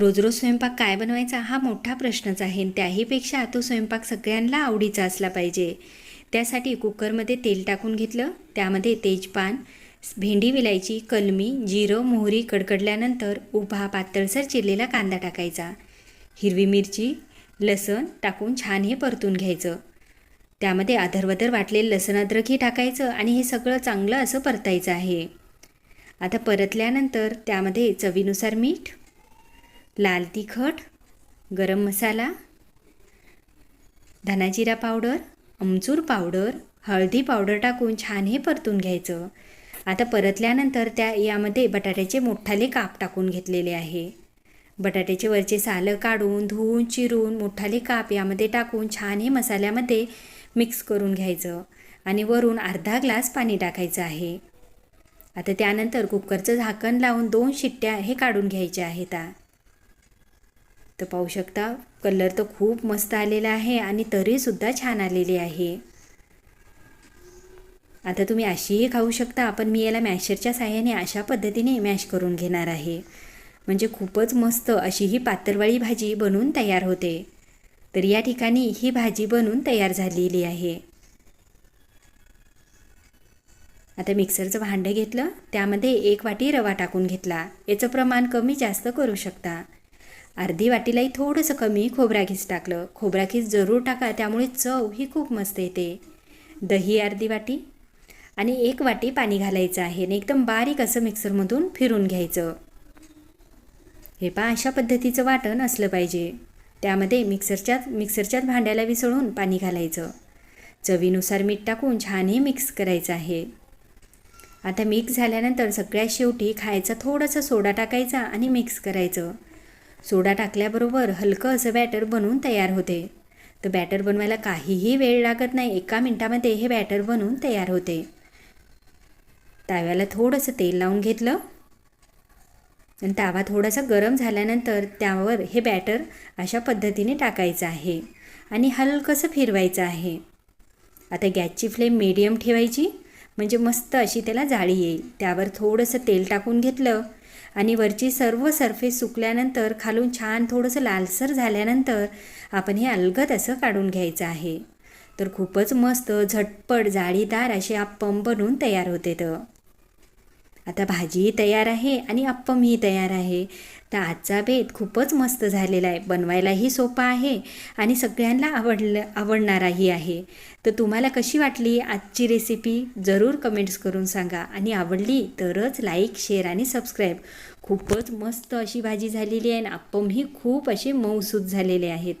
रोज रोज स्वयंपाक काय बनवायचा हा मोठा प्रश्नच आहे आणि त्याहीपेक्षा तो स्वयंपाक सगळ्यांना आवडीचा असला पाहिजे. त्यासाठी कुकरमध्ये तेल टाकून घेतलं. त्यामध्ये तेजपान भेंडी विलायची कलमी जिरं मोहरी कडकडल्यानंतर उभा पातळसर चिरलेला कांदा टाकायचा. हिरवी मिरची लसण टाकून छान हे परतून घ्यायचं. त्यामध्ये अधरवधर वाटलेलं लसण अद्रकही टाकायचं आणि हे सगळं चांगलं असं परतायचं आहे. आता परतल्यानंतर त्यामध्ये चवीनुसार मीठ लाल तिखट गरम मसाला धनाजिरा पावडर आमचूर पावडर हळदी पावडर टाकून छान हे परतून घ्यायचं. आता परतल्यानंतर त्या यामध्ये बटाट्याचे मोठाले काप टाकून घेतलेले आहे. बटाट्याचे वरचे सालं काढून धुवून चिरून मोठाले काप यामध्ये टाकून छान हे मसाल्यामध्ये मिक्स करून घ्यायचं आणि वरून अर्धा ग्लास पाणी टाकायचं आहे. आता त्यानंतर कुकरचं झाकण लावून दोन शिट्ट्या हे काढून घ्यायच्या आहेत. आ तर पाहू शकता कलर तर खूप मस्त आलेला आहे आणि तरीसुद्धा छान आलेली आहे. आता तुम्ही अशीही खाऊ शकता. पण मी याला मॅशरच्या साह्याने अशा पद्धतीने मॅश करून घेणार आहे. म्हणजे खूपच मस्त अशी ही पातळवाळी भाजी बनवून तयार होते. तर या ठिकाणी ही भाजी बनवून तयार झालेली आहे. आता मिक्सरचं भांडं घेतलं. त्यामध्ये एक वाटी रवा टाकून घेतला. याचं प्रमाण कमी जास्त करू शकता. अर्धी वाटीलाही थोडंसं कमी खोबराखीस टाकलं. खोबराखीस जरूर टाका त्यामुळे चव ही खूप मस्त येते. दही अर्धी वाटी आणि एक वाटी पाणी घालायचं आहे आणि एकदम बारीक असं मिक्सरमधून फिरून घ्यायचं. हे पहा अशा पद्धतीचं वाटण असलं पाहिजे. त्यामध्ये मिक्सरच्याच मिक्सरच्याच भांड्याला विसळून पाणी घालायचं. चवीनुसार मीठ टाकून छान हे मिक्स करायचं आहे. आता मिक्स झाल्यानंतर सगळ्यात शेवटी खायचा थोडंसं सोडा टाकायचा आणि मिक्स करायचं. सोडा टाकल्याबरोबर हलकं असं बॅटर बनवून तयार होते. तर बॅटर बनवायला काहीही वेळ लागत नाही एका मिनटामध्ये हे बॅटर बनवून तयार होते. तव्याला थोडंसं तेल लावून घेतलं. आणि तावा थोडासा गरम झाल्यानंतर त्यावर हे बॅटर अशा पद्धतीने टाकायचं आहे आणि हलकंसं फिरवायचं आहे. आता गॅसची फ्लेम मीडियम ठेवायची म्हणजे मस्त अशी त्याला जाळी येईल. त्यावर थोडंसं तेल टाकून घेतलं. आणि वरची सर्व सरफेस सुकल्यानंतर खालून छान थोडंसं लालसर झाल्यानंतर आपण हे अलगद असं काढून घ्यायचं आहे. तर खूपच मस्त झटपट जाळीदार असे आप्पम बनवून तयार होते तर आता भाजीही तयार आहे आणि अप्पमही तयार आहे. तर आजचा बेत खूपच मस्त झालेला आहे. बनवायलाही सोपा आहे आणि सगळ्यांना आवडलं आवडणाराही आहे. तर तुम्हाला कशी वाटली आजची रेसिपी जरूर कमेंट्स करून सांगा. आणि आवडली तरच लाईक शेअर आणि सबस्क्राईब खूपच मस्त अशी भाजी झालेली आहे आणि अप्पमही खूप असे मऊसूद झालेले आहेत.